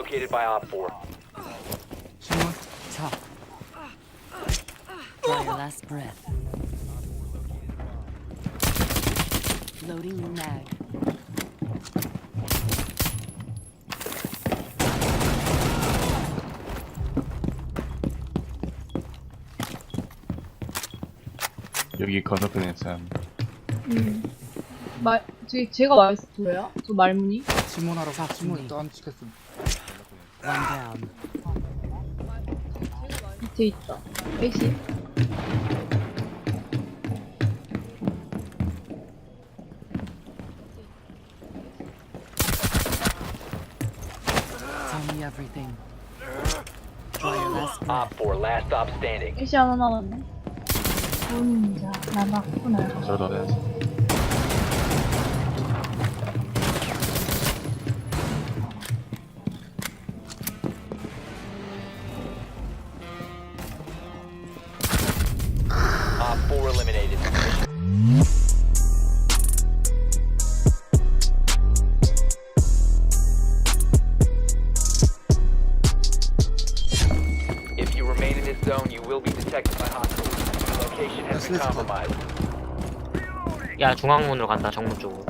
located by Op 4. 신문 Talk. Draw your last breath. Loading mag. 여기 건너편에 참 음. 말, 제, 제가 말했어요? 저 말문이? 신문하러 가 음. 찍혔음 One down. 밑에 있다. Tell me everything. Draw your last breath. Op 4, last stop standing. 애쉬 하나 남았네. 혼자 남았구나. 저러다 해야지 4 eliminated. If you remain in this zone, you will be detected by hostiles. Your location has been compromised. 야 중앙문으로 간다 정문 쪽으로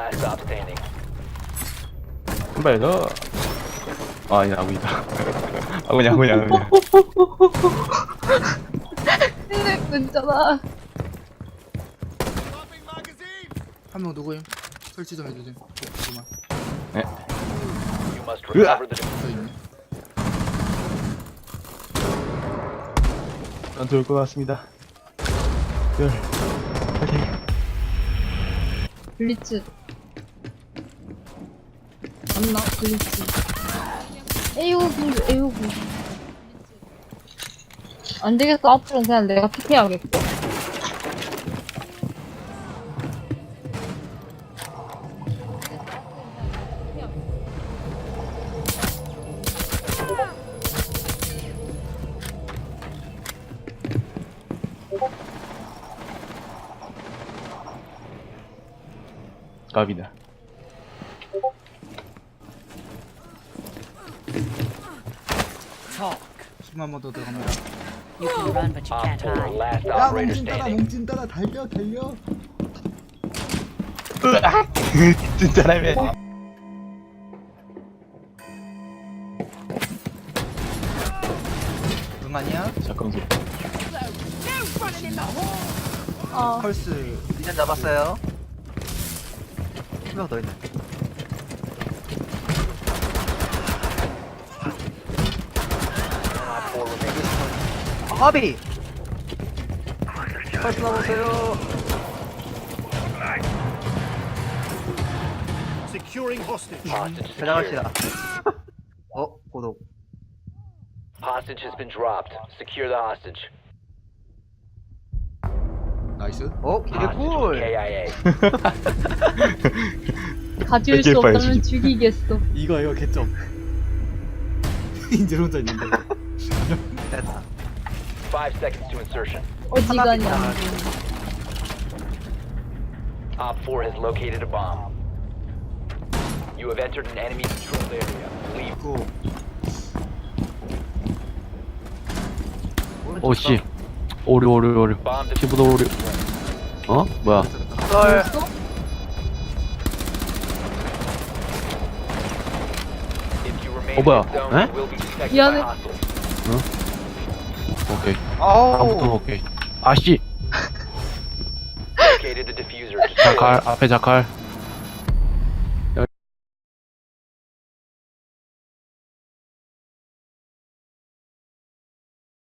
last stop standing. 한발 더. 아, 아니 아군이다. 아군이 아군이 아군이. 근데 괜찮아. Swapping magazine. 한명 누구임? 설치 좀 해주세요 잠깐만 You must recover the 저 있네 전 좋을 것 같습니다. 둘, 파이팅. 블리츠. 맞나? 블리츠. 에이오구, 에이오구. 안 되겠어. 앞으로는 그냥 내가 픽해야겠고. 갑이다. 힘한번더 들어갑니다 You can run, but you Op can't 4 hide. last 야 operator 몽진 따라 standing. 몽진 따라 달려 달려 진짜라며. 응 아니야? 잠깐 소. 아, 펄스 이제 잡았어요. 한명더 있네. Securing hostage. Hostage 가져갑시다. secured. 어, 고독. Hostage has been dropped. Secure the hostage. 나이스 어, Hostage 개꿀! KIA. 가질 수 없다면 죽이겠어. 이거 이거 개점 인질 혼자 있는데 됐다. 5 seconds to insertion. 어지간히 하나 안 돼. Op 4 has located a bomb. You have entered an enemy controlled area. Leave. 그 오씨. 오류 오류 오류. Bomb 피부도 오류. 어? 뭐야? 썰! 벌써? If you remain 어, 뭐야? in this zone, 에? you will be detected by 미안해. hostiles. 오케이. 아우! 오케이. 아씨. Located the diffuser. Destroy 자칼. 앞에 자칼.